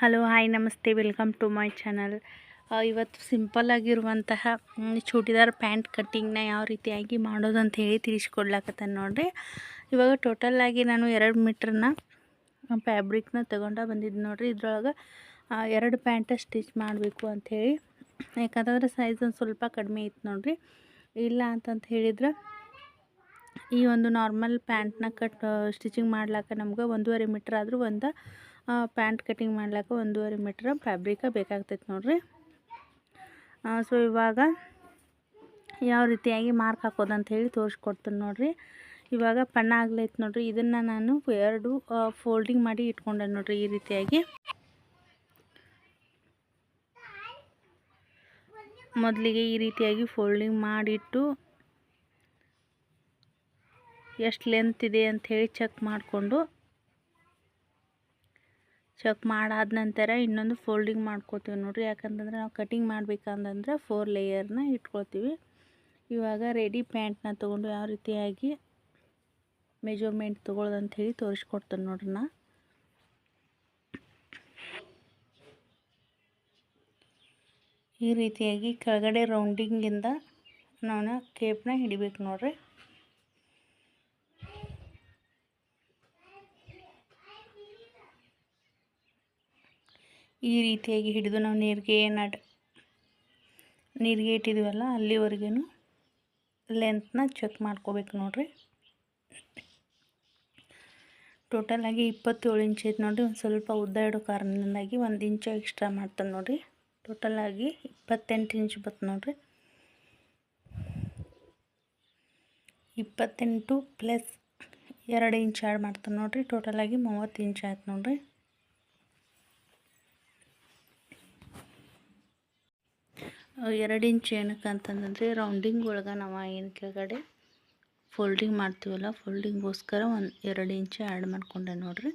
Hello, hi, ನಮಸ್ತೆ, welcome to my channel. ಇವತ್ತು simple ಆಗಿರುವಂತಹ ಚೂಡಿದಾರ್ ಪ್ಯಾಂಟ್ ಕಟ್ಟಿಂಗ್ನ ಯಾವ ರೀತಿಯಾಗಿ ಮಾಡೋದು ಅಂತ ಹೇಳಿ ತಿಳಿಸ್ಕೊಡ್ಲಾಕತ್ತ ನೋಡಿರಿ. ಇವಾಗ ಟೋಟಲ್ಲಾಗಿ ನಾನು ಎರಡು ಮೀಟ್ರನ್ನ ಫ್ಯಾಬ್ರಿಕ್ನ ತಗೊಂಡ ಬಂದಿದ್ದು ನೋಡಿರಿ. ಇದ್ರೊಳಗೆ ಎರಡು ಪ್ಯಾಂಟ ಸ್ಟಿಚ್ ಮಾಡಬೇಕು ಅಂಥೇಳಿ ಯಾಕಂತಂದ್ರೆ ಸೈಜ್ ಒಂದು ಸ್ವಲ್ಪ ಕಡಿಮೆ ಇತ್ತು ನೋಡಿರಿ. ಇಲ್ಲ ಅಂತಂತ ಹೇಳಿದ್ರೆ, ಈ ಒಂದು ನಾರ್ಮಲ್ ಪ್ಯಾಂಟ್ನ ಕಟ್, ಸ್ಟಿಚಿಂಗ್ ಮಾಡ್ಲಾಕ ನಮ್ಗೆ ಒಂದೂವರೆ ಮೀಟ್ರ್ ಆದರೂ ಒಂದು ಪ್ಯಾಂಟ್ ಕಟಿಂಗ್ ಮಾಡ್ಲಿಕ್ಕೆ ಒಂದೂವರೆ ಮೀಟ್ರ್ ಫ್ಯಾಬ್ರಿಕ ಬೇಕಾಗ್ತೈತೆ ನೋಡಿರಿ. ಸೊ ಇವಾಗ ಯಾವ ರೀತಿಯಾಗಿ ಮಾರ್ಕ್ ಹಾಕೋದು ಅಂತ ಹೇಳಿ ತೋರಿಸ್ಕೊಡ್ತೀನಿ ನೋಡಿರಿ. ಇವಾಗ ಪಣ್ಣ ಆಗ್ಲೈತೆ ನೋಡಿರಿ. ಇದನ್ನು ನಾನು ಎರಡು ಫೋಲ್ಡಿಂಗ್ ಮಾಡಿ ಇಟ್ಕೊಂಡೆ ನೋಡಿರಿ ಈ ರೀತಿಯಾಗಿ. ಮೊದಲಿಗೆ ಈ ರೀತಿಯಾಗಿ ಫೋಲ್ಡಿಂಗ್ ಮಾಡಿಟ್ಟು ಎಷ್ಟು ಲೆಂತ್ ಇದೆ ಅಂಥೇಳಿ ಚೆಕ್ ಮಾಡಿಕೊಂಡು ಚೆಕ್ ಮಾಡಾದ ನಂತರ ಇನ್ನೊಂದು ಫೋಲ್ಡಿಂಗ್ ಮಾಡ್ಕೋತೀವಿ ನೋಡಿರಿ. ಯಾಕಂತಂದ್ರೆ ನಾವು ಕಟಿಂಗ್ ಮಾಡ್ಬೇಕಂತಂದ್ರೆ ಫೋರ್ ಲೇಯರ್ನ ಇಟ್ಕೊಳ್ತೀವಿ. ಇವಾಗ ರೆಡಿ ಪ್ಯಾಂಟ್ನ ತೊಗೊಂಡು ಯಾವ ರೀತಿಯಾಗಿ ಮೆಜರ್ಮೆಂಟ್ ತೊಗೊಳ್ಳೋದು ಅಂಥೇಳಿ ತೋರಿಸ್ಕೊಡ್ತೇನೆ ನೋಡ್ರಿ ನಾ. ಈ ರೀತಿಯಾಗಿ ಕೆಳಗಡೆ ರೌಂಡಿಂಗಿಂದ ನಾವು ಕೇಪ್ನ ಹಿಡಿಬೇಕು ನೋಡ್ರಿ. ಈ ರೀತಿಯಾಗಿ ಹಿಡಿದು ನಾವು ನೀರಿಗೆ ನಡ್, ನೀರಿಗೆ ಇಟ್ಟಿದ್ದೀವಲ್ಲ ಅಲ್ಲಿವರೆಗೂ ಲೆಂತ್ನ ಚೆಕ್ ಮಾಡ್ಕೋಬೇಕು ನೋಡಿರಿ. ಟೋಟಲಾಗಿ ಇಪ್ಪತ್ತೇಳು ಇಂಚ್ ಐತೆ ನೋಡಿರಿ, ಒಂದು ಸ್ವಲ್ಪ ಉದ್ದ ಇಡೋ ಕಾರಣದಿಂದಾಗಿ ಒಂದು ಇಂಚು ಎಕ್ಸ್ಟ್ರಾ ಮಾಡ್ತಾನೆ ನೋಡಿರಿ. ಟೋಟಲಾಗಿ ಇಪ್ಪತ್ತೆಂಟು ಇಂಚ್ ಬತ್ತು ನೋಡಿರಿ. ಇಪ್ಪತ್ತೆಂಟು ಪ್ಲಸ್ ಎರಡು ಇಂಚ್ ಆ್ಯಡ್ ಮಾಡ್ತಾನೆ ನೋಡಿರಿ ಟೋಟಲಾಗಿ ಮೂವತ್ತು ಇಂಚ್ ಆಯ್ತು ನೋಡಿರಿ. ಎರಡು ಇಂಚು ಏನಕ್ಕೆ ಅಂತಂದರೆ ರೌಂಡಿಂಗ್ ಒಳಗೆ ನಾವು ಏನು ಕೆಳಗಡೆ ಫೋಲ್ಡಿಂಗ್ ಮಾಡ್ತೀವಲ್ಲ ಫೋಲ್ಡಿಂಗ್ಗೋಸ್ಕರ ಒಂದು ಎರಡು ಇಂಚು ಆ್ಯಡ್ ಮಾಡಿಕೊಂಡೆ ನೋಡಿರಿ.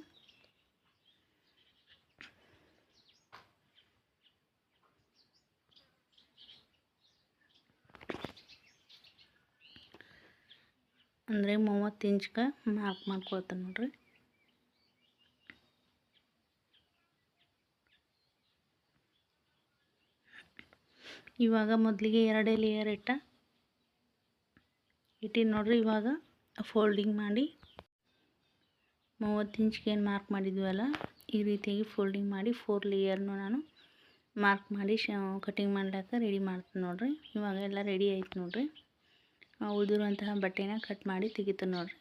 ಅಂದರೆ ಮೂವತ್ತು ಇಂಚ್ಗೆ ಮಾರ್ಕ್ ಮಾಡ್ಕೊಳ್ತೇನೆ ನೋಡಿರಿ. ಇವಾಗ ಮೊದಲಿಗೆ ಎರಡೇ ಲೇಯರ್ ಇಟ್ಟ. ಇಟ್ಟಿನ ನೋಡ್ರಿ ಇವಾಗ ಫೋಲ್ಡಿಂಗ್ ಮಾಡಿ. ಮೂವತ್ತು ಇಂಚ್ಗೆ ಏನು ಮಾರ್ಕ್ ಮಾಡಿದ್ವಲ್ಲ, ಈ ರೀತಿಯಾಗಿ ಫೋಲ್ಡಿಂಗ್ ಮಾಡಿ ಫೋರ್ ಲೇಯರ್ನು ನಾನು ಮಾರ್ಕ್ ಮಾಡಿ ಶ ಕಟಿಂಗ್ ಮಾಡ್ಲಾಕ ರೆಡಿ ಮಾಡ್ತೀನಿ ನೋಡ್ರಿ. ಇವಾಗ ಎಲ್ಲ ರೆಡಿ ಆಯ್ತು ನೋಡ್ರಿ. ಉಳಿದಿರುವಂತಹ ಬಟ್ಟೆನ ಕಟ್ ಮಾಡಿ ತೆಗಿತೀನಿ ನೋಡ್ರಿ.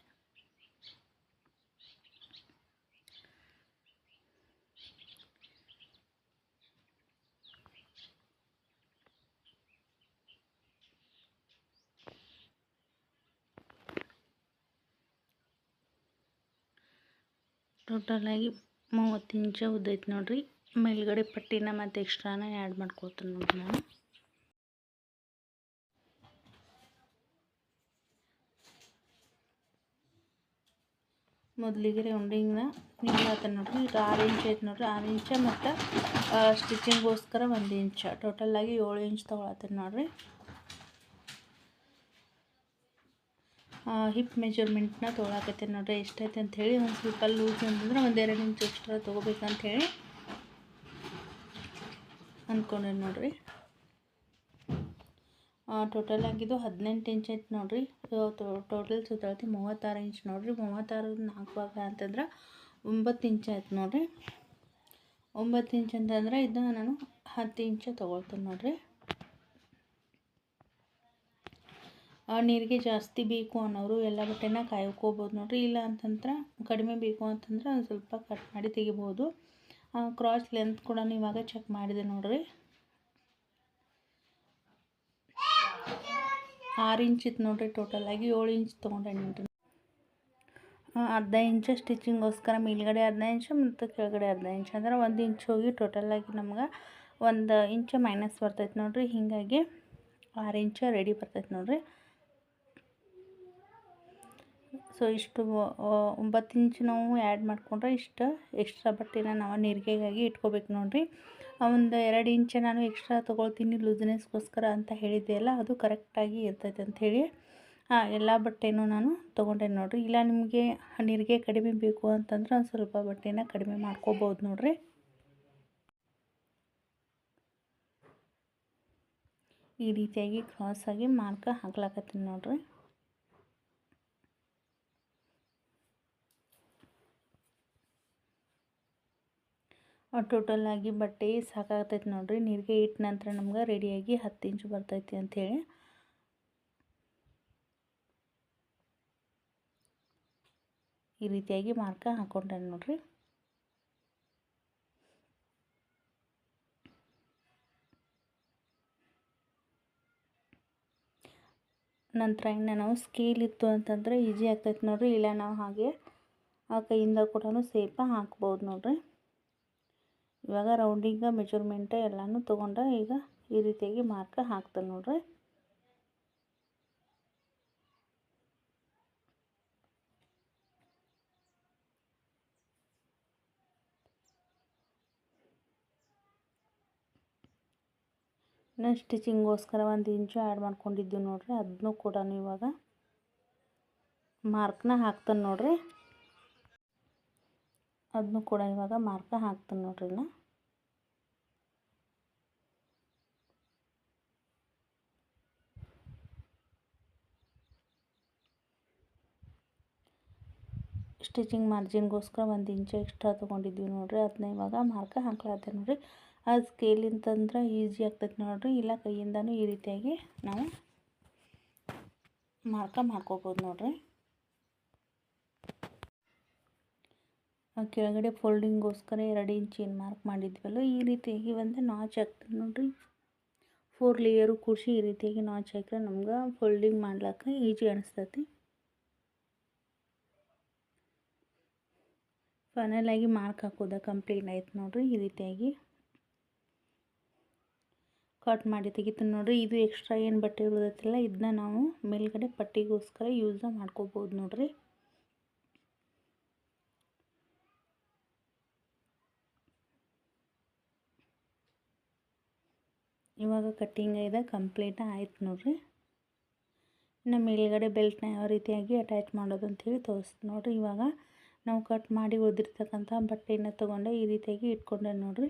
ಟೋಟಲಾಗಿ ಮೂವತ್ತು ಇಂಚ ಉದ್ದೈತೆ ನೋಡಿರಿ ಮೇಲ್ಗಡೆ ಪಟ್ಟಿನ ಮತ್ತು ಎಕ್ಸ್ಟ್ರಾನ ಆ್ಯಡ್ ಮಾಡ್ಕೊಳ್ತೀನಿ ನೋಡಿರಿ ನಾನು ಮೊದಲಿಗೆ ರೌಂಡಿಂಗ್ನ ನಿಲ್ಲತ್ತ ನೋಡಿರಿ ಇದು ಆರು ಇಂಚ್ ಐತೆ ನೋಡಿರಿ ಆರು ಇಂಚ ಮತ್ತು ಸ್ಟಿಚಿಂಗ್ಗೋಸ್ಕರ ಒಂದು ಇಂಚ ಟೋಟಲಾಗಿ ಏಳು ಇಂಚ್ ತೊಗೊಳತ್ತೀನಿ ನೋಡಿರಿ ಹಿಪ್ ಮೆಜರ್ಮೆಂಟ್ನ ತೊಗೊಳಕತ್ತೆ ನೋಡ್ರಿ, ಎಷ್ಟೈತೆ ಅಂಥೇಳಿ ಒಂದು ಸ್ವಲ್ಪ ಲೂಸ್ ಅಂತಂದ್ರೆ ಒಂದು ಎರಡು ಇಂಚು ಎಕ್ಸ್ಟ್ರಾ ತೊಗೋಬೇಕಂಥೇಳಿ ಅಂದ್ಕೊಂಡೆ ನೋಡ್ರಿ. ಟೋಟಲ್ ಆಗಿದ್ದು ಹದಿನೆಂಟು ಇಂಚ್ ಐತೆ ನೋಡ್ರಿ. ಟೋಟಲ್ ಸುತ್ತಳತಿ ಮೂವತ್ತಾರು ಇಂಚ್ ನೋಡ್ರಿ. ಮೂವತ್ತಾರು ನಾಲ್ಕು ಭಾಗ ಅಂತಂದ್ರೆ ಒಂಬತ್ತು ಇಂಚ್ ಆಯ್ತು ನೋಡ್ರಿ. ಒಂಬತ್ತು ಇಂಚ್ ಅಂತಂದ್ರೆ ಇದನ್ನ ನಾನು ಹತ್ತು ಇಂಚ ತೊಗೊಳ್ತೇನೆ ನೋಡ್ರಿ. ನೀರಿಗೆ ಜಾಸ್ತಿ ಬೇಕು ಅನ್ನೋರು ಎಲ್ಲ ಬಟ್ಟೆನ ಕಾಯ್ಕೋಬೋದು ನೋಡಿರಿ. ಇಲ್ಲ ಅಂತಂದ್ರೆ ಕಡಿಮೆ ಬೇಕು ಅಂತಂದ್ರೆ ಒಂದು ಸ್ವಲ್ಪ ಕಟ್ ಮಾಡಿ ತೆಗಿಬೋದು. ಕ್ರಾಸ್ ಲೆಂತ್ ಕೂಡ ಇವಾಗ ಚೆಕ್ ಮಾಡಿದೆ ನೋಡಿರಿ. ಆರು ಇಂಚ್ ಇತ್ತು ನೋಡಿರಿ ಟೋಟಲಾಗಿ ಏಳು ಇಂಚ್ ತೊಗೊಂಡೆ ನೋಡಿರಿ ಅರ್ಧ ಇಂಚ ಸ್ಟಿಚಿಂಗೋಸ್ಕರ ಮೇಲ್ಗಡೆ ಅರ್ಧ ಇಂಚು ಮತ್ತು ಕೆಳಗಡೆ ಅರ್ಧ ಇಂಚ್. ಅಂದ್ರೆ ಒಂದು ಇಂಚ್ ಹೋಗಿ ಟೋಟಲಾಗಿ ನಮ್ಗೆ ಒಂದು ಇಂಚ್ ಮೈನಸ್ ಬರ್ತೈತೆ ನೋಡಿರಿ. ಹೀಗಾಗಿ ಆರು ಇಂಚ ರೆಡಿ ಬರ್ತೈತೆ ನೋಡಿರಿ. ಸೊ ಇಷ್ಟು ಒಂಬತ್ತು ಇಂಚು ನಾವು ಆ್ಯಡ್ ಮಾಡಿಕೊಂಡ್ರೆ ಇಷ್ಟು ಎಕ್ಸ್ಟ್ರಾ ಬಟ್ಟೆನ ನಾವು ನೀರಿಗೆಗಾಗಿ ಇಟ್ಕೋಬೇಕು ನೋಡಿರಿ. ಒಂದು ಎರಡು ಇಂಚು ನಾನು ಎಕ್ಸ್ಟ್ರಾ ತೊಗೊಳ್ತೀನಿ ಲೂಸ್ನೆಸ್ಗೋಸ್ಕರ ಅಂತ ಹೇಳಿದ್ದೆ ಅಲ್ಲ, ಅದು ಕರೆಕ್ಟಾಗಿ ಇರ್ತೈತೆ ಅಂಥೇಳಿ ಹಾಂ ಎಲ್ಲ ಬಟ್ಟೆನೂ ನಾನು ತೊಗೊಂಡೆ ನೋಡಿರಿ. ಇಲ್ಲ ನಿಮಗೆ ನೀರಿಗೆ ಕಡಿಮೆ ಬೇಕು ಅಂತಂದ್ರೆ ಒಂದು ಸ್ವಲ್ಪ ಬಟ್ಟೆನ ಕಡಿಮೆ ಮಾಡ್ಕೋಬೋದು ನೋಡಿರಿ. ಈ ರೀತಿಯಾಗಿ ಕ್ರಾಸಾಗಿ ಮಾರ್ಕ್ ಹಾಕ್ಲಾಕತ್ತೀನಿ ನೋಡಿರಿ. ಟೋಟಲ್ ಆಗಿ ಬಟ್ಟೆ ಸಾಕಾಗ್ತೈತೆ ನೋಡಿರಿ. ನೀರಿಗೆ ಇಟ್ಟ ನಂತರ ನಮ್ಗೆ ರೆಡಿಯಾಗಿ ಹತ್ತು ಇಂಚು ಬರ್ತೈತಿ ಅಂಥೇಳಿ ಈ ರೀತಿಯಾಗಿ ಮಾರ್ಕ ಹಾಕೊಂಡೆ ನೋಡಿರಿ. ನಂತರ ಇನ್ನು ನಾವು ಸ್ಕೇಲ್ ಇತ್ತು ಅಂತಂದರೆ ಈಜಿ ಆಗ್ತೈತೆ ನೋಡ್ರಿ. ಇಲ್ಲ ನಾವು ಹಾಗೆ ಆ ಕೈಯಿಂದ ಕೂಡ ಸೇಪ ಹಾಕ್ಬೋದು ನೋಡ್ರಿ. ಇವಾಗ ರೌಂಡಿಂಗ ಮೆಜರ್ಮೆಂಟ್ ಎಲ್ಲನೂ ತೊಗೊಂಡು ಈಗ ಈ ರೀತಿಯಾಗಿ ಮಾರ್ಕ್ ಹಾಕ್ತಾನೆ ನೋಡ್ರಿ. ನಾನು ಸ್ಟಿಚಿಂಗೋಸ್ಕರ ಒಂದು ಇಂಚು ಆ್ಯಡ್ ಮಾಡ್ಕೊಂಡಿದ್ದೀವಿ ನೋಡ್ರಿ ಅದನ್ನೂ ಕೂಡ ಇವಾಗ ಮಾರ್ಕ್ನ ಹಾಕ್ತಾನೆ ನೋಡ್ರಿ. ಅದನ್ನು ಕೂಡ ಇವಾಗ ಮಾರ್ಕ ಹಾಕ್ತೀನಿ ನೋಡ್ರಿ ನಾ ಸ್ಟಿಚಿಂಗ್ ಮಾರ್ಜಿನ್ಗೋಸ್ಕರ ಒಂದು ಇಂಚು ಎಕ್ಸ್ಟ್ರಾ ತೊಗೊಂಡಿದ್ವಿ ನೋಡ್ರಿ ಅದನ್ನ ಇವಾಗ ಮಾರ್ಕ ಹಾಕ್ಲಾತ್ತೆ ನೋಡ್ರಿ. ಅದು ಸ್ಕೇಲಿಂತಂದ್ರೆ ಈಸಿ ಆಗ್ತೈತೆ ನೋಡ್ರಿ, ಇಲ್ಲ ಕೈಯಿಂದನೂ ಈ ರೀತಿಯಾಗಿ ನಾವು ಮಾರ್ಕ ಮಾಡ್ಕೋಬೋದು ನೋಡ್ರಿ. ಕೆಳಗಡೆ ಫೋಲ್ಡಿಂಗ್ಗೋಸ್ಕರ ಎರಡು ಇಂಚ್ ಏನು ಮಾರ್ಕ್ ಮಾಡಿದ್ವಲ್ಲ, ಈ ರೀತಿಯಾಗಿ ಒಂದು ನಾಚ್ ಹಾಕ್ತೀನಿ ನೋಡಿರಿ, ಫೋರ್ ಲೇಯರು ಕೂಡಿಸಿ ಈ ರೀತಿಯಾಗಿ ನಾಚ್ ಹಾಕಿದ್ರೆ ನಮ್ಗೆ ಫೋಲ್ಡಿಂಗ್ ಮಾಡ್ಲಿಕ್ಕೆ ಈಜಿ ಅನಿಸ್ತೈತಿ. ಫೈನಲಾಗಿ ಮಾರ್ಕ್ ಹಾಕೋದ ಕಂಪ್ಲೀಟ್ ಆಯ್ತು ನೋಡಿರಿ ಈ ರೀತಿಯಾಗಿ. ಕಟ್ ಮಾಡಿ ತೆಗಿತು ನೋಡಿರಿ, ಇದು ಎಕ್ಸ್ಟ್ರಾ ಏನು ಬಟ್ಟೆ ಇರೋದೈತಿಲ್ಲ ಇದನ್ನ ನಾವು ಮೇಲ್ಗಡೆ ಪಟ್ಟಿಗೋಸ್ಕರ ಯೂಸ್ ಮಾಡ್ಕೋಬೋದು ನೋಡಿರಿ ಇವಾಗ ಕಟ್ಟಿಂಗ್ ಇದೆ ಕಂಪ್ಲೀಟ್ ಆಯ್ತು ನೋಡ್ರಿ. ಇನ್ನು ಮೇಲ್ಗಡೆ ಬೆಲ್ಟ್ನ ಯಾವ ರೀತಿಯಾಗಿ ಅಟ್ಯಾಚ್ ಮಾಡೋದು ಅಂಥೇಳಿ ತೋರಿಸ್ತು ನೋಡಿರಿ. ಇವಾಗ ನಾವು ಕಟ್ ಮಾಡಿ ಉಳಿದಿರ್ತಕ್ಕಂಥ ಬಟ್ಟೆನ ತೊಗೊಂಡೆ, ಈ ರೀತಿಯಾಗಿ ಇಟ್ಕೊಂಡೆ ನೋಡಿರಿ.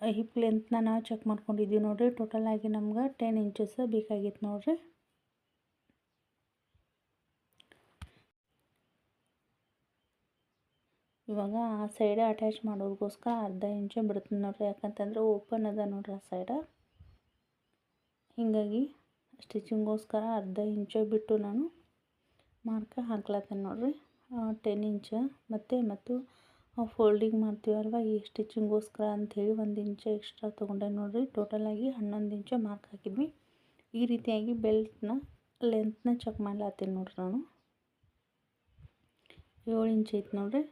ಹಿಪ್ ಲೆಂತ್ನ ನಾವು ಚೆಕ್ ಮಾಡ್ಕೊಂಡಿದ್ದೀವಿ ನೋಡಿರಿ. ಟೋಟಲ್ ಆಗಿ ನಮ್ಗೆ ಟೆನ್ ಇಂಚಸ್ ಬೇಕಾಗಿತ್ತು ನೋಡಿರಿ. ಇವಾಗ ಆ ಸೈಡ್ ಅಟ್ಯಾಚ್ ಮಾಡೋದಕ್ಕೋಸ್ಕರ ಅರ್ಧ ಇಂಚು ಬಿಡ್ತೀನಿ ನೋಡ್ರಿ. ಯಾಕಂತಂದ್ರೆ ಓಪನ್ ಅದ ನೋಡ್ರಿ ಆ ಸೈಡ ಹೀಗಾಗಿ ಸ್ಟಿಚಿಂಗೋಸ್ಕರ ಅರ್ಧ ಇಂಚು ಬಿಟ್ಟು ನಾನು ಮಾರ್ಕ್ ಹಾಕ್ಲತ್ತೇನೆ ನೋಡ್ರಿ. ಟೆನ್ ಇಂಚ ಮತ್ತು ಮತ್ತು ಫೋಲ್ಡಿಂಗ್ ಮಾಡ್ತೀವಲ್ವ ಈ ಸ್ಟಿಚಿಂಗೋಸ್ಕರ ಅಂಥೇಳಿ ಒಂದು ಇಂಚು ಎಕ್ಸ್ಟ್ರಾ ತೊಗೊಂಡೆ ನೋಡಿರಿ. ಟೋಟಲಾಗಿ ಹನ್ನೊಂದು ಇಂಚು ಮಾರ್ಕ್ ಹಾಕಿದ್ವಿ. ಈ ರೀತಿಯಾಗಿ ಬೆಲ್ಟ್ನ ಲೆಂತ್ನ ಚೆಕ್ ಮಾಡ್ಲಾತೀನಿ ನೋಡ್ರಿ ನಾನು. ಏಳು ಇಂಚ್ ಐತೆ ನೋಡ್ರಿ.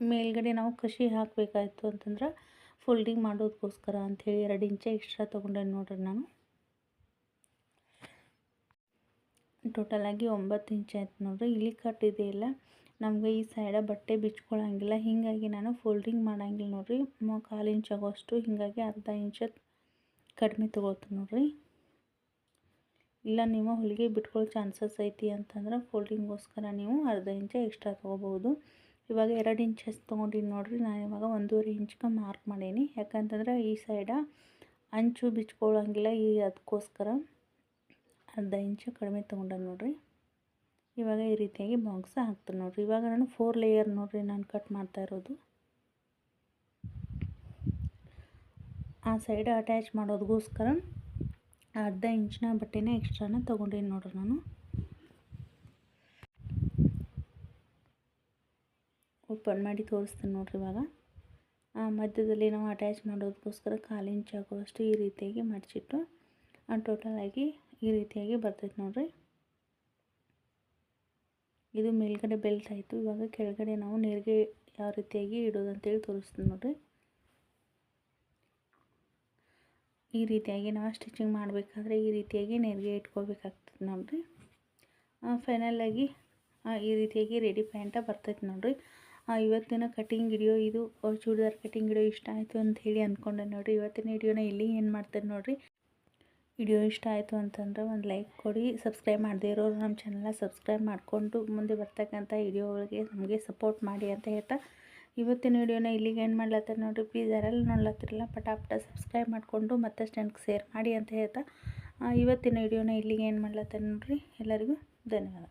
ಮೇಲ್ಗಡೆ ನಾವು ಕಸಿ ಹಾಕಬೇಕಾಯ್ತು ಅಂತಂದ್ರೆ ಫೋಲ್ಡಿಂಗ್ ಮಾಡೋದಕ್ಕೋಸ್ಕರ ಅಂಥೇಳಿ ಎರಡು ಇಂಚ ಎಕ್ಸ್ಟ್ರಾ ತೊಗೊಂಡೆ ನೋಡ್ರಿ ನಾನು. ಟೋಟಲಾಗಿ ಒಂಬತ್ತು ಇಂಚ್ ಆಯ್ತು ನೋಡ್ರಿ. ಇಲ್ಲಿ ಕಟ್ಟಿದೆಯಲ್ಲ ನಮಗೆ ಈ ಸೈಡ ಬಟ್ಟೆ ಬಿಚ್ಕೊಳ್ಳೋಂಗಿಲ್ಲ ಹೀಗಾಗಿ ನಾನು ಫೋಲ್ಡಿಂಗ್ ಮಾಡೋಂಗಿಲ್ಲ ನೋಡ್ರಿ. ಕಾಲು ಇಂಚ್ ಆಗೋಷ್ಟು ಹೀಗಾಗಿ ಅರ್ಧ ಇಂಚ ಕಡಿಮೆ ತೊಗೊಳ್ತೀನಿ ನೋಡ್ರಿ. ಇಲ್ಲ ನೀವು ಹೊಲಿಗೆ ಬಿಟ್ಕೊಳ್ಳೋ ಚಾನ್ಸಸ್ ಐತಿ ಅಂತಂದ್ರೆ ಫೋಲ್ಡಿಂಗ್ಗೋಸ್ಕರ ನೀವು ಅರ್ಧ ಇಂಚ ಎಕ್ಸ್ಟ್ರಾ ತೊಗೋಬೋದು ಇವಾಗ ಎರಡು ಇಂಚಸ್ ತೊಗೊಂಡಿನಿ ನೋಡಿರಿ, ನಾನು ಇವಾಗ ಒಂದೂವರೆ ಇಂಚ್ಗೆ ಮಾರ್ಕ್ ಮಾಡೀನಿ. ಯಾಕಂತಂದ್ರೆ ಈ ಸೈಡ ಅಂಚು ಬಿಚ್ಕೊಳ್ಳೋಂಗಿಲ್ಲ, ಈ ಅದಕ್ಕೋಸ್ಕರ ಅರ್ಧ ಇಂಚು ಕಡಿಮೆ ತೊಗೊಂಡೆ ನೋಡಿರಿ. ಇವಾಗ ಈ ರೀತಿಯಾಗಿ ಬಾಕ್ಸ್ ಹಾಕ್ತೀನಿ ನೋಡಿರಿ. ಇವಾಗ ನಾನು ಫೋರ್ ಲೇಯರ್ ನೋಡಿರಿ ನಾನು ಕಟ್ ಮಾಡ್ತಾ ಇರೋದು. ಆ ಸೈಡ್ ಅಟ್ಯಾಚ್ ಮಾಡೋದಕ್ಕೋಸ್ಕರ ಅರ್ಧ ಇಂಚಿನ ಬಟ್ಟೆನೇ ಎಕ್ಸ್ಟ್ರಾನ ತೊಗೊಂಡೀನಿ ನೋಡಿರಿ ನಾನು. ಓಪನ್ ಮಾಡಿ ತೋರಿಸ್ತೀನಿ ನೋಡ್ರಿ ಇವಾಗ. ಆ ಮಧ್ಯದಲ್ಲಿ ನಾವು ಅಟ್ಯಾಚ್ ಮಾಡೋದಕ್ಕೋಸ್ಕರ ಕಾಲು ಇಂಚ್ ಅಷ್ಟು ಈ ರೀತಿಯಾಗಿ ಮಡಚಿಟ್ಟು ಟೋಟಲಾಗಿ ಈ ರೀತಿಯಾಗಿ ಬರ್ತೈತೆ ನೋಡ್ರಿ. ಇದು ಮೇಲ್ಗಡೆ ಬೆಲ್ಟ್ ಆಯಿತು. ಇವಾಗ ಕೆಳಗಡೆ ನಾವು ನೀರಿಗೆ ಯಾವ ರೀತಿಯಾಗಿ ಇಡೋದು ಅಂತೇಳಿ ತೋರಿಸ್ತೀನಿ ನೋಡ್ರಿ. ಈ ರೀತಿಯಾಗಿ ನಾವು ಸ್ಟಿಚಿಂಗ್ ಮಾಡಬೇಕಾದ್ರೆ ಈ ರೀತಿಯಾಗಿ ನೆರಿಗೆ ಇಟ್ಕೊಳ್ಬೇಕಾಗ್ತದೆ ನೋಡ್ರಿ. ಫೈನಲಾಗಿ ಈ ರೀತಿಯಾಗಿ ರೆಡಿ ಪ್ಯಾಂಟ ಬರ್ತೈತೆ ನೋಡ್ರಿ. ಇವತ್ತಿನ ಕಟಿಂಗ್ ವಿಡಿಯೋ ಇದು. ಚೂಡಿದಾರ್ ಕಟಿಂಗ್ ವಿಡಿಯೋ ಇಷ್ಟ ಆಯಿತು ಅಂತ ಹೇಳಿ ಅಂದ್ಕೊಂಡೆ ನೋಡಿರಿ. ಇವತ್ತಿನ ವಿಡಿಯೋನ ಇಲ್ಲಿ ಏನು ಮಾಡ್ತಾರೆ ನೋಡಿರಿ? ವಿಡಿಯೋ ಇಷ್ಟ ಆಯಿತು ಅಂತಂದ್ರೆ ಒಂದು ಲೈಕ್ ಕೊಡಿ. ಸಬ್ಸ್ಕ್ರೈಬ್ ಮಾಡದೇ ಇರೋರು ನಮ್ಮ ಚಾನಲ್ನ ಸಬ್ಸ್ಕ್ರೈಬ್ ಮಾಡಿಕೊಂಡು ಮುಂದೆ ಬರ್ತಕ್ಕಂಥ ವಿಡಿಯೋಗಳಿಗೆ ನಮಗೆ ಸಪೋರ್ಟ್ ಮಾಡಿ ಅಂತ ಹೇಳ್ತಾ ಇವತ್ತಿನ ವಿಡಿಯೋನ ಇಲ್ಲಿಗೆ ಏನು ಮಾಡ್ಲತ್ತಾರೆ ನೋಡಿರಿ. ಪ್ಲೀಸ್ ಯಾರೆಲ್ಲ ನೋಡ್ಲತ್ತಿರಲ್ಲ, ಪಟಾಪಟ ಸಬ್ಸ್ಕ್ರೈಬ್ ಮಾಡಿಕೊಂಡು ಮತ್ತಷ್ಟು ನನಗೆ ಶೇರ್ ಮಾಡಿ ಅಂತ ಹೇಳ್ತಾ ಇವತ್ತಿನ ವಿಡಿಯೋನ ಇಲ್ಲಿಗೆ ಏನು ಮಾಡ್ಲತ್ತಾರೆ ನೋಡಿರಿ. ಎಲ್ಲರಿಗೂ ಧನ್ಯವಾದ.